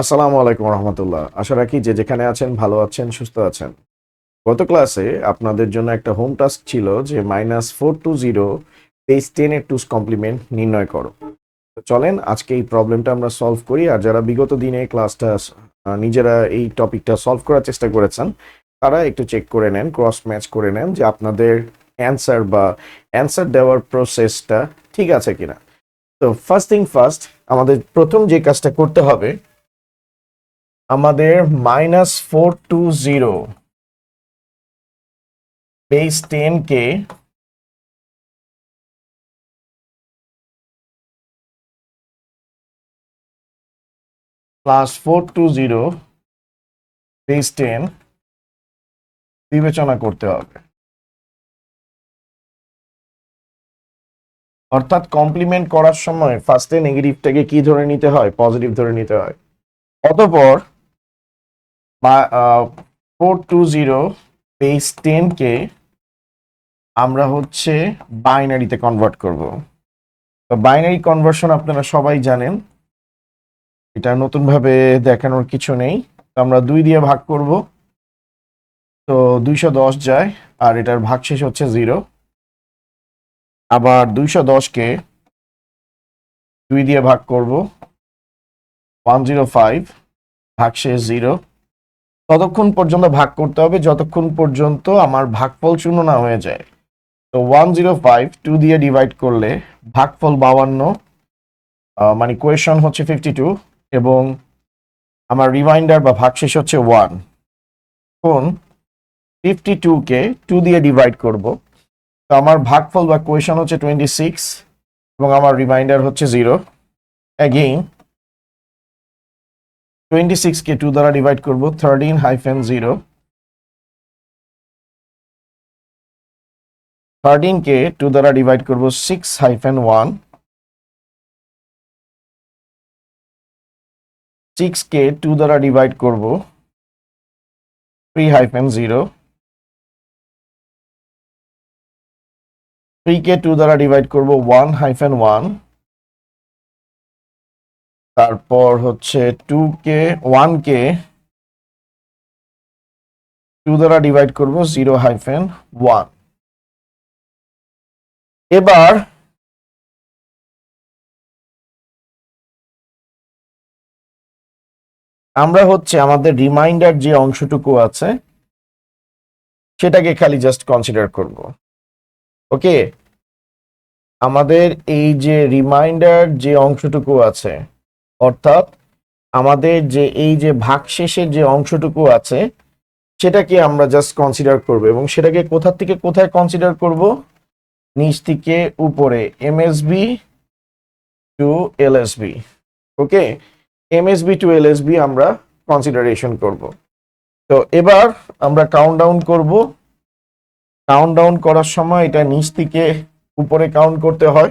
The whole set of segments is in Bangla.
আসসালামু আলাইকুম রহমতুল্লাহ। আশা রাখি যে যেখানে আছেন, ভালো আছেন, সুস্থ আছেন। গত ক্লাসে আপনাদের জন্য একটা হোম টাস্ক ছিল যে minus four two zero base টেনের টুস কমপ্লিমেন্ট নির্ণয় করো। তো চলেন, আজকে এই প্রবলেমটা আমরা সলভ করি। আর যারা বিগত দিনে ক্লাসটা নিজেরা এই টপিকটা সলভ করার চেষ্টা করেছেন, তারা একটু চেক করে নেন, ক্রস ম্যাচ করে নেন যে আপনাদের অ্যান্সার বা অ্যান্সার দেওয়ার প্রসেসটা ঠিক আছে কিনা। তো ফার্স্ট থিং ফার্স্ট, আমাদের প্রথম যে কাজটা করতে হবে আমাদের minus four two zero base ten কে plus four two zero base ten বিবেচনা করতে হবে। অর্থাৎ কমপ্লিমেন্ট করার সময় ফার্স্টে নেগেটিভটাকে কি ধরে নিতে হয়? পজিটিভ ধরে নিতে হয়। অতপর ফোর টু জিরো বেস টেনকে আমরা হচ্ছে বাইনারিতে কনভার্ট করব। তো বাইনারি কনভার্সন আপনারা সবাই জানেন। এটা নতুনভাবে দেখানোর কিছু নেই। তো আমরা দুই দিয়ে ভাগ করব। তো দুইশো দশ যায়, আর এটার ভাগশেষ হচ্ছে জিরো আবার দুইশো দশকে দুই দিয়ে ভাগ করব। ওয়ান জিরো ফাইভ ভাগশেষ জিরো ততক্ষণ পর্যন্ত ভাগ করতে হবে, যতক্ষণ পর্যন্ত আমার ভাগফল শূন্য না হয়ে যায়। তো ওয়ান জিরো ফাইভ টু দিয়ে ডিভাইড করলে ভাগফল বাউান্ন মানে কোয়েশন হচ্ছে ফিফটি টু এবং আমার রিমাইন্ডার বা ভাগশেষ হচ্ছে ওয়ান এখন ফিফটি টুকে টু দিয়ে ডিভাইড করব। তো আমার ভাগফল বা কোয়েশন হচ্ছে টোয়েন্টি সিক্স এবং আমার রিমাইন্ডার হচ্ছে জিরো অ্যাগেইন টোয়েন্টি সিক্সকে টু দ্বারা ডিভাইড করব থার্টিন হাইফেন জিরো থার্টিনকে টু দ্বারা ডিভাইড করব সিক্স হাইফেন ওয়ান সিক্সকে টু দ্বারা ডিভাইড করব থ্রি হাইফেন জিরো থ্রিকে টু দ্বারা ডিভাইড করব ওয়ান হাইফেন ওয়ান তারপর হচ্ছে টু কে ওয়ান কে টু দ্বারা ডিভাইড করব জিরো হাইফেন ওয়ান এবার আমরা হচ্ছে আমাদের রিমাইন্ডার যে অংশটুকু আছে, সেটাকে খালি জাস্ট কনসিডার করব। ওকে আমাদের এই যে রিমাইন্ডার যে অংশটুকু আছে অর্থাৎ আমাদের যে এই যে ভাগশেষের যে অংশটুকু আছে, সেটাকে আমরা জাস্ট কনসিডার করব এবং সেটাকে কোথা থেকে কোথায় কনসিডার করব? নিচ থেকে উপরে MSB to LSB okay MSB to LSB আমরা কনসিডারেশন করব। তো এবার আমরা কাউন্ট ডাউন করব। কাউন্ট ডাউন করার সময় এটা নিচ থেকে উপরে কাউন্ট করতে হয়।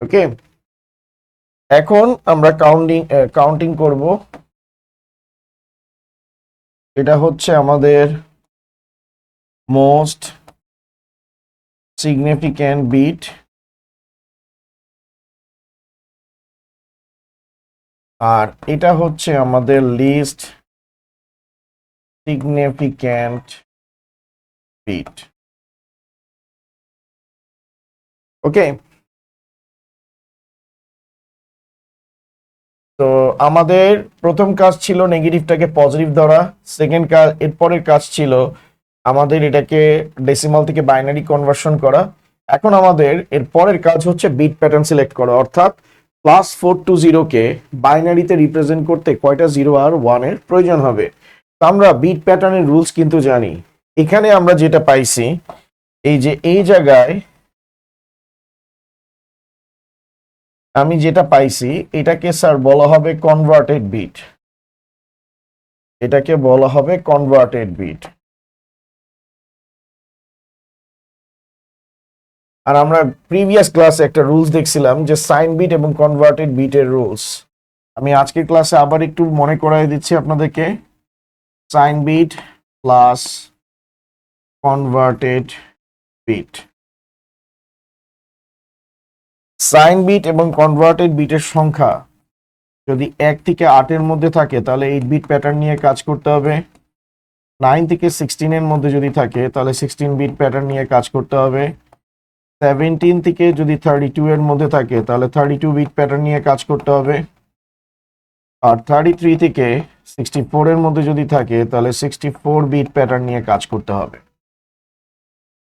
ওকে? এখন আমরা কাউন্টিং কাউন্টিং করব। এটা হচ্ছে আমাদের মোস্ট সিগনিফিক্যান্ট বিট আর এটা হচ্ছে আমাদের লিস্ট সিগনিফিক্যান্ট বিট ওকে? তো আমাদের প্রথম কাজ ছিল নেগেটিভটাকে পজিটিভ ধরা। সেকেন্ড কাজ, এরপরের কাজ ছিল আমাদের এটাকে ডেসিমাল থেকে বাইনারি কনভার্সন করা। এখন আমাদের এর পরের কাজ হচ্ছে বিট প্যাটার্ন সিলেক্ট করা। অর্থাৎ প্লাস ফোর টু জিরোকে বাইনারিতে রিপ্রেজেন্ট করতে কয়টা জিরো আর ওয়ানের প্রয়োজন হবে। তো আমরা বিট প্যাটার্নের রুলস কিন্তু জানি। এখানে আমরা যেটা পাইছি, এই যে এই জায়গায় আমি যেটা পাইছি, এটাকে স্যার বলা হবে কনভার্টেড বিট এটাকে বলা হবে কনভার্টেড বিট আর আমরা প্রিভিয়াস ক্লাসে একটা রুলস দেখছিলাম যে সাইন বিট এবং কনভার্টেড বিটের রুলস আমি আজকের ক্লাসে আবার একটু মনে করাই দিচ্ছি আপনাদেরকে। Sign bit plus converted bit sign bit এবং কনভার্টেড বিটের সংখ্যা যদি এক থেকে আটের মধ্যে থাকে, তাহলে এইট বিট প্যাটার্ন নিয়ে কাজ করতে হবে। নাইন থেকে সিক্সটিনের মধ্যে যদি থাকে, তাহলে সিক্সটিন বিট প্যাটার্ন নিয়ে কাজ করতে হবে। সেভেন্টিন থেকে যদি থার্টি টু এর মধ্যে থাকে, তাহলে থার্টি টু বিট প্যাটার্ন নিয়ে কাজ করতে হবে। আর থার্টি থ্রি থেকে সিক্সটি ফোরের মধ্যে যদি থাকে, তাহলে সিক্সটি ফোর বিট প্যাটার্ন নিয়ে কাজ করতে হবে।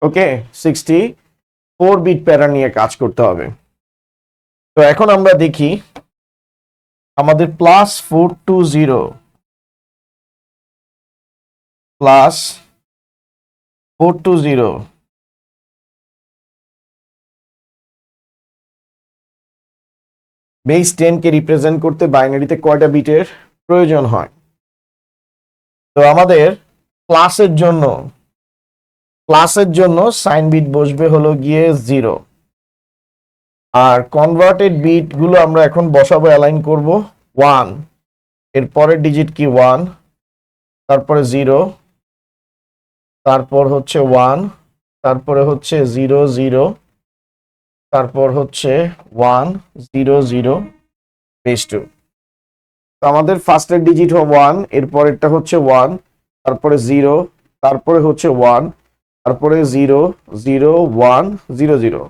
Okay? Sixty four bit pattern নিয়ে কাজ করতে হবে। তো এখন আমরা দেখি আমাদের plus four two zero plus four two zero base টেনকে represent করতে বাইনারিতে কয়টা বিটের প্রয়োজন হয়? তো আমাদের প্লাসের জন্য প্লাসের জন্য সাইন বিট বসবে হলো গিয়ে জিরো আর কনভার্টেড বিটগুলো আমরা এখন বসাবো অ্যালাইন করব। ওয়ানের পরের ডিজিট কি? ওয়ান তারপরে জিরো তারপর হচ্ছে ওয়ান তারপরে হচ্ছে জিরো জিরো তারপর হচ্ছে one zero zero base two তো আমাদের ফার্স্টের ডিজিট ওয়ানের পরেরটা হচ্ছে ওয়ান তারপরে জিরো তারপরে হচ্ছে ওয়ান তারপরে zero zero one zero zero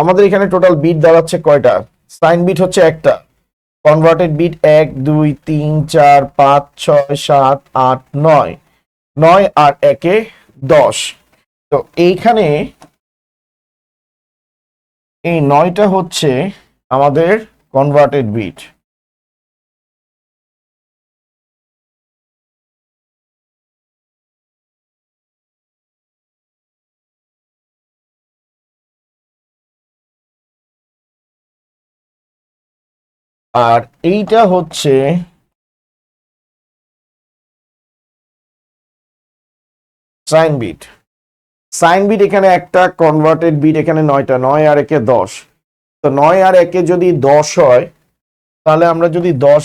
আমাদের এখানে টোটাল বিট দাঁড়াচ্ছে কয়টা? সাইন বিট হচ্ছে একটা। কনভার্টেড বিট এক, দুই, তিন, চার, পাঁচ, ছয়, সাত, আট, নয়। নয় আর একে দশ। তো এইখানে এই নয়টা হচ্ছে আমাদের কনভার্টেড বিট আর এইটা হচ্ছে সাইন বিট সাইন বিট এখানে একটা কনভার্টেড বিট এখানে নয়টা, নয় আর একে দশ। তো নয় আর একে যদি দশ হয়, তাহলে আমরা যদি দশ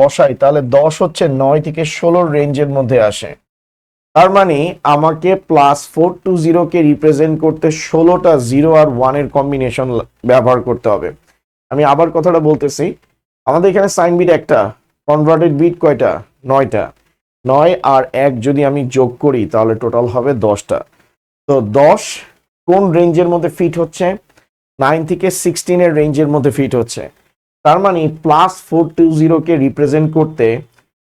বসাই, তাহলে দশ হচ্ছে নয় থেকে ষোলোর রেঞ্জের মধ্যে আসে। তার মানে আমাকে প্লাস ফোর টু জিরোকে রিপ্রেজেন্ট করতে ষোলোটা জিরো আর ওয়ানের কম্বিনেশন ব্যবহার করতে হবে। আমি আবার কথাটা বলতেছি আমাদের এখানে সাইন বিট একটা কনভার্টেড বিট কয়টা? নয়টা। নয় আর এক যদি আমি যোগ করি, তাহলে টোটাল হবে দশটা। তো দশ কোন রেঞ্জের মধ্যে ফিট হচ্ছে? নাইন থেকে সিক্সটিনের রেঞ্জের মধ্যে ফিট হচ্ছে। তার মানে প্লাস ফোর টু জিরোকে রিপ্রেজেন্ট করতে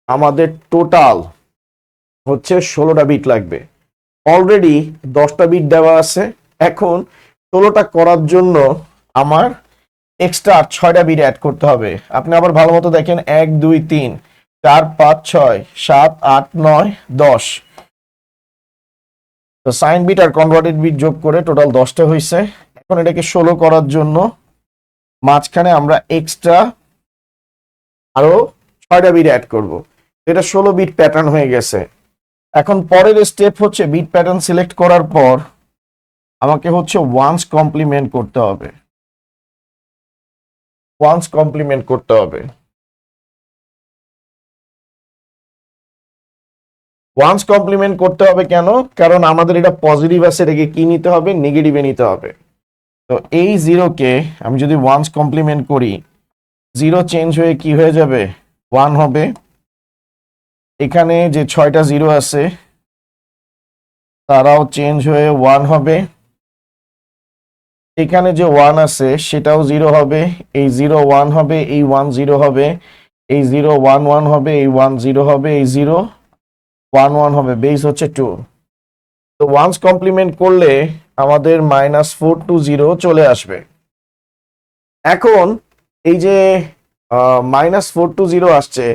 আমাদের টোটাল হচ্ছে ষোলোটা বিট লাগবে। অলরেডি দশটা বিট দেওয়া আছে। এখন ষোলোটা করার জন্য আমার এক্সট্রা ছয়টা বিট অ্যাড করতে হবে। আপনি আবার ভালো মতো দেখেন, এক, দুই, তিন, চার, পাঁচ, ছয়, সাত, আট, নয়, দশ। তো সাইন বিট আর কনভার্টেড বিট যোগ করে টোটাল দশটা হয়েছে এখন এটাকে ষোলো করার জন্য মাঝখানে আমরা এক্সট্রা আরও ছয়টা বিট অ্যাড করব। এটা ষোলো বিট প্যাটার্ন হয়ে গেছে। এখন পরের স্টেপ হচ্ছে বিট প্যাটার্ন সিলেক্ট করার পর আমাকে হচ্ছে ওয়ান্স কমপ্লিমেন্ট করতে হবে। ওয়ান্স কমপ্লিমেন্ট করতে হবে। ওয়ান্স কমপ্লিমেন্ট করতে হবে কেন? কারণ আমাদের এটা পজিটিভ আছে, এটাকে কি নিতে হবে? নেগেটিভে নিতে হবে। তো এই জিরোকে আমি যদি ওয়ান্স কমপ্লিমেন্ট করি জিরো চেঞ্জ হয়ে কি হয়ে যাবে? ওয়ান হবে। এখানে যে ছয়টা জিরো আছে, তারাও চেঞ্জ হয়ে ওয়ান হবে। এখানে যে ওয়ান আছে, সেটাও জিরো হবে, এই জিরো ওয়ান হবে, এই ওয়ান জিরো হবে, এই জিরো ওয়ান ওয়ান হবে, এই ওয়ান জিরো হবে, এই জিরো ওয়ান ওয়ান হবে বেস হচ্ছে টু তো ওয়ান্স কমপ্লিমেন্ট করলে আমাদের মাইনাস ফোর টু জিরো চলে আসবে। এখন এই যে মাইনাস ফোর টু জিরো আসছে,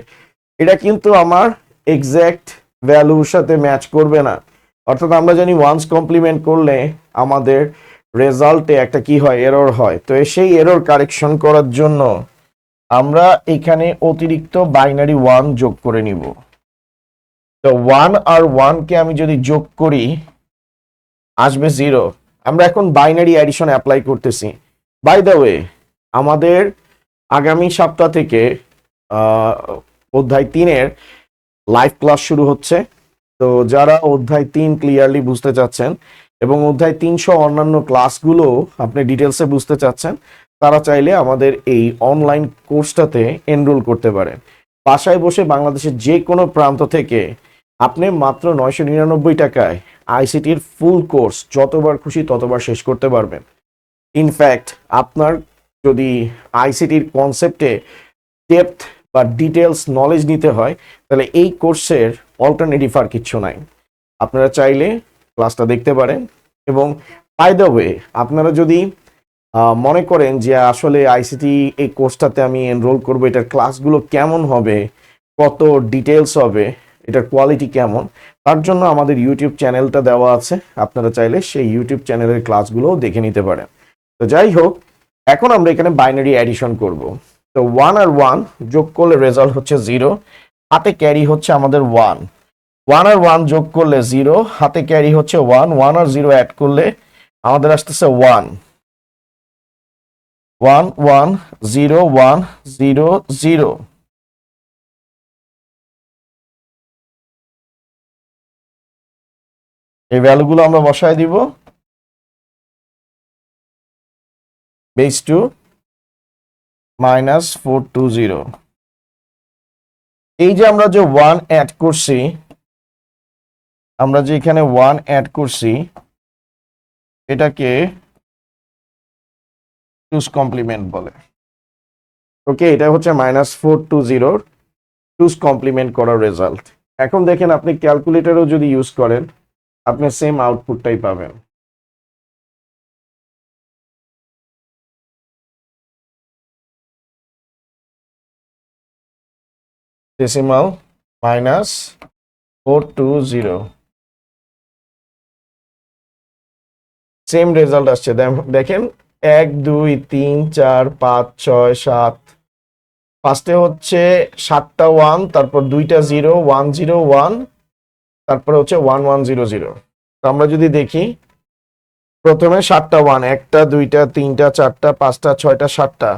এটা কিন্তু আমার এক্স্যাক্ট ভ্যালুর সাথে ম্যাচ করবে না। অর্থাৎ আমরা জানি ওয়ান্স কমপ্লিমেন্ট করলে আমাদের রেজাল্টে একটা কি হয়? এরর হয়। তো সেই এরর কারেকশন করার জন্য আমরা এখানে অতিরিক্ত বাইনারি ওয়ান যোগ করে নিব। তো ওয়ান আর ওয়ানকে আমি যদি যোগ করি, আসবে জিরো। আমরা এখন বাইনারি অ্যাডিশন অ্যাপ্লাই করতেছি। বাই দ্য ওয়ে, আমাদের আগামী সপ্তাহ থেকে অধ্যায় তিনের লাইভ ক্লাস শুরু হচ্ছে। তো যারা অধ্যায় তিন ক্লিয়ারলি বুঝতে চাচ্ছেন এবং অধ্যায় তিনশো অন্যান্য ক্লাসগুলো আপনি ডিটেলসে বুঝতে চাচ্ছেন, তারা চাইলে আমাদের এই অনলাইন কোর্সটাতে এনরোল করতে পারেন। বাসায় বসে বাংলাদেশের যে কোনো প্রান্ত থেকে আপনি মাত্র নয়শো নিরানব্বই টাকায় আইসিটির ফুল কোর্স যতবার খুশি ততবার শেষ করতে পারবেন। ইনফ্যাক্ট আপনার যদি আইসিটির কনসেপ্টে ডেপথ বা ডিটেলস নলেজ নিতে হয়, তাহলে এই কোর্সের অল্টারনেটিভ আর কিচ্ছু নাই। আপনারা চাইলে ক্লাসটা দেখতে পারেন। এবং বাই দ্য ওয়ে আপনারা যদি মনে করেন যে আসলে আইসিটি এই কোর্সটাতে আমি এনরোল করব, এটার ক্লাসগুলো কেমন হবে, কত ডিটেলস হবে, এটার কোয়ালিটি কেমন, তার জন্য আমাদের ইউটিউব চ্যানেলটা দেওয়া আছে। আপনারা চাইলে সেই ইউটিউব চ্যানেলের ক্লাসগুলোও দেখে নিতে পারেন। তো যাই হোক, এখন আমরা এখানে বাইনারি অ্যাডিশন করব। তো ওয়ান আর ওয়ান যোগ করলে রেজাল্ট হচ্ছে জিরো হাতে ক্যারি হচ্ছে আমাদের ওয়ান ওয়ান আর ওয়ান যোগ করলে জিরো, হাতে ক্যারি হচ্ছে ওয়ান ওয়ান আর জিরো অ্যাড করলে আমাদের আসতেছে one. One one, zero one, zero zero. এই ভ্যালুগুলো আমরা বসায় দিব। Base two minus four two zero এই যে আমরা যে ওয়ান অ্যাড করছি আমরা যে এখানে ওয়ান অ্যাড করছি, এটাকে টুস কমপ্লিমেন্ট বলে। ওকে এটা হচ্ছে মাইনাস ফোর টু জিরোর টুস কমপ্লিমেন্ট করার রেজাল্ট এখন দেখেন আপনি ক্যালকুলেটারও যদি ইউজ করেন, আপনি সেম আউটপুটটাই পাবেন। Decimal minus four two zero same result আসছে। দেখেন, এক, দুই, তিন, চার, পাঁচ, ছয়, সাত। ফার্স্টে হচ্ছে সাতটা ওয়ান তারপর দুইটা জিরো ওয়ান জিরো ওয়ান তারপরে হচ্ছে ওয়ান ওয়ান জিরো জিরো আমরা যদি দেখি, প্রথমে সাতটা ওয়ান একটা, দুইটা, তিনটা, চারটা, পাঁচটা, ছয়টা, সাতটা।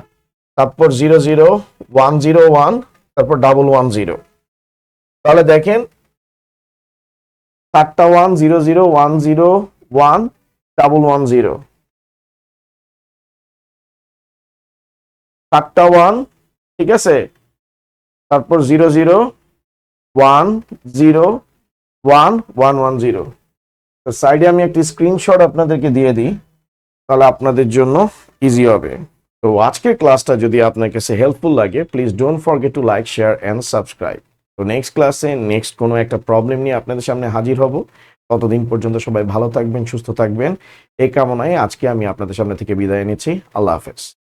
তারপর zero zero one zero one তারপর ডাবল ওয়ান জিরো তাহলে দেখেন, সাতটা one zero zero one zero one double one zero সাতটা ওয়ান ঠিক আছে? তারপর zero zero one zero one one one zero সাইডে আমি একটি স্ক্রিনশট আপনাদেরকে দিয়ে দিই, তাহলে আপনাদের জন্য ইজি হবে। তো আজকের ক্লাসটা যদি আপনার কাছে হেল্পফুল লাগে please don't forget to like share and subscribe তো নেক্সট ক্লাসে নেক্সট কোনো একটা প্রবলেম নিয়ে আপনাদের সামনে হাজির হব। ততদিন পর্যন্ত সবাই ভালো থাকবেন, সুস্থ থাকবেন। এই কামনায় আজকে আমি আপনাদের সামনে থেকে বিদায় নিচ্ছি। আল্লাহ হাফেজ।